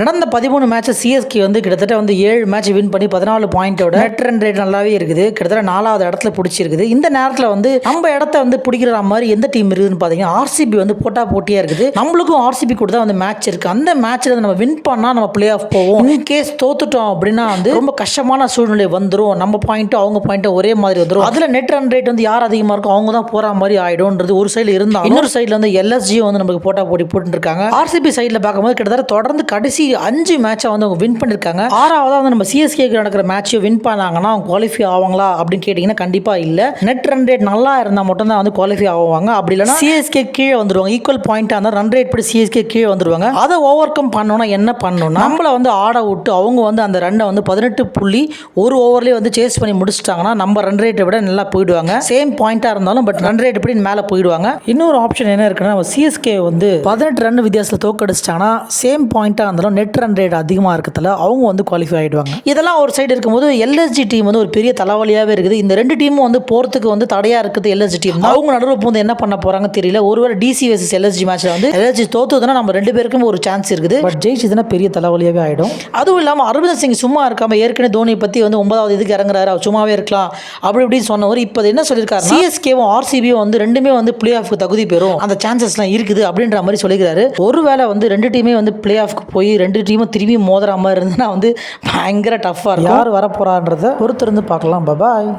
நடந்த பதிமூணு மேட்ச்சை சிஎஸ்கே வந்து கிட்டத்தட்ட வந்து ஏழு மேட்ச் வின் பண்ணி பதினாலு பாயிண்டோட நெட் ரன் ரேட் நல்லாவே இருக்குது. கிட்டத்தட்ட நாலாவது இடத்துல பிடிச்சிருக்குது. இந்த நேரத்தில் வந்து நம்ம இடத்த வந்து பிடிக்கிற மாதிரி எந்த டீம் இருக்குதுன்னு பார்த்தீங்கன்னா ஆர்சிபி வந்து போட்டா போட்டியாக இருக்குது. நம்மளுக்கும் ஆர்சிபி கூட தான் வந்து மேட்ச் இருக்கு. அந்த மேட்ச்சில் நம்ம வின் பண்ணால் நம்ம பிளே ஆஃப் போவோம். இன் கேஸ் தோத்துட்டோம் அப்படின்னா வந்து ரொம்ப கஷ்டமான சூழ்நிலை வந்துடும் நம்ம பாயிண்ட்டும் அவங்க பாயிண்ட்டும் ஒரே மாதிரி வந்துடும் அதில் நெட் ரன் ரேட் வந்து யார் அதிகமாக இருக்கோ அவங்க தான் போகிற மாதிரி ஆயிடும்ன்றது ஒரு சைடில் இருந்தால் இன்னொரு சைடில் வந்து எல்எஸ்ஜியும் வந்து நமக்கு போட்டா போட்டி போட்டுட்டு இருக்காங்க. ஆர்சிபி சைடில் பார்க்கும்போது கிட்டத்தட்ட தொடர்ந்து கடைசி அஞ்சு மேட்சை வந்து அவங்க வின் பண்ணியிருக்காங்க ஆறாவதாக வந்து நம்ம சிஎஸ்கேக்கு நடக்கிற மேட்சையும் வின் பண்ணாங்கன்னா அவங்க குவாலிஃபை ஆவாங்களா அப்படின்னு கேட்டிங்கன்னா கண்டிப்பாக இல்லை. நெட் ரன் ரேட் நல்லா இருந்தால் மட்டும்தான் வந்து குவாலிஃபை ஆவாங்க. அப்படி இல்லைன்னா சிஎஸ்கே கீழே வந்துருவாங்க. ஈக்குவல் பாயிண்டாக இருந்தால் ரன் ரேட் படி சிஎஸ்கே கீழே வந்துருவாங்க. அதை ஓவர் கம் பண்ணணும்னா என்ன பண்ணணும்னா நம்மளை வந்து ஆட விட்டு அவங்க வந்து அந்த ரன்னை வந்து பதினெட்டு புள்ளி ஒரு ஓவர்லேயே வந்து சேஸ் பண்ணி முடிச்சிட்டாங்கன்னா நம்ம ரன் ரேட்டை விட நல்லா போயிடுவாங்க. சேம் பாயிண்டாக இருந்தாலும் பட் ரன் ரேட் படி மேலே போயிடுவாங்க. இன்னொரு ஆப்ஷன் என்ன இருக்குன்னா சிஎஸ்கே வந்து பதினெட்டு ரன் வித்தியாசத்தில் தோக்கடிச்சிட்டாங்கன்னா சேம் பாயிண்டாக இருந்தாலும் நெட் ரன் ரேட் அதிகமாக இருக்கிறதுல அவங்க வந்து குவாலிஃபை ஆகிடுவாங்க இதெல்லாம் ஒரு சைடு இருக்கும்போது எல்எஸ்ஜி டீம் வந்து ஒரு பெரிய தலைவலியாகவே இருக்குது. இந்த ரெண்டு டீமும் வந்து போகிறதுக்கு வந்து தடையாக இருக்குது எல்எஸ்ஜி டீம் அவங்க நடுவில் வந்து என்ன பண்ண போகிறாங்க தெரியல. ஒருவேளை டிசி வர்சஸ் எல்எஸ்ஜி மேட்ச்சில் வந்து எல்எஸ்ஜி தோத்துதுன்னா நம்ம ரெண்டு பேருக்கும் ஒரு சான்ஸ் இருக்குது. பட் ஜெயிச்சதுன்னா பெரிய தலைவலியாகவே ஆகிடும் அதுவும் இல்லாமல் அரவிந்த் சிங் சும்மா இருக்காம ஏற்கனவே தோனி பற்றி வந்து ஒன்பதாவது இதுக்கு இறங்குறாரு. அவர் சும்மாவே இருக்கலாம். அப்படி இப்படின்னு சொன்னவர் இப்போ என்ன சொல்லியிருக்காரு சிஎஸ்கேவும் ஆர்சிபியும் வந்து ரெண்டுமே வந்து பிளே ஆஃப்க்கு தகுதி பெறும். அந்த சான்சஸ்லாம் இருக்குது அப்படின்ற மாதிரி சொல்லிக்கிறாரு ஒருவேளை வந்து ரெண்டு டீமே வந்து பிளே ஆஃப்க்கு போய் ரெண்டு டீமும் திரும்பி மோதுற மாதிரி இருந்ததுன்னா வந்து பயங்கர டஃப்பாக இருக்கும். யார் வர பொறுத்திருந்து பார்க்கலாம். பபாய்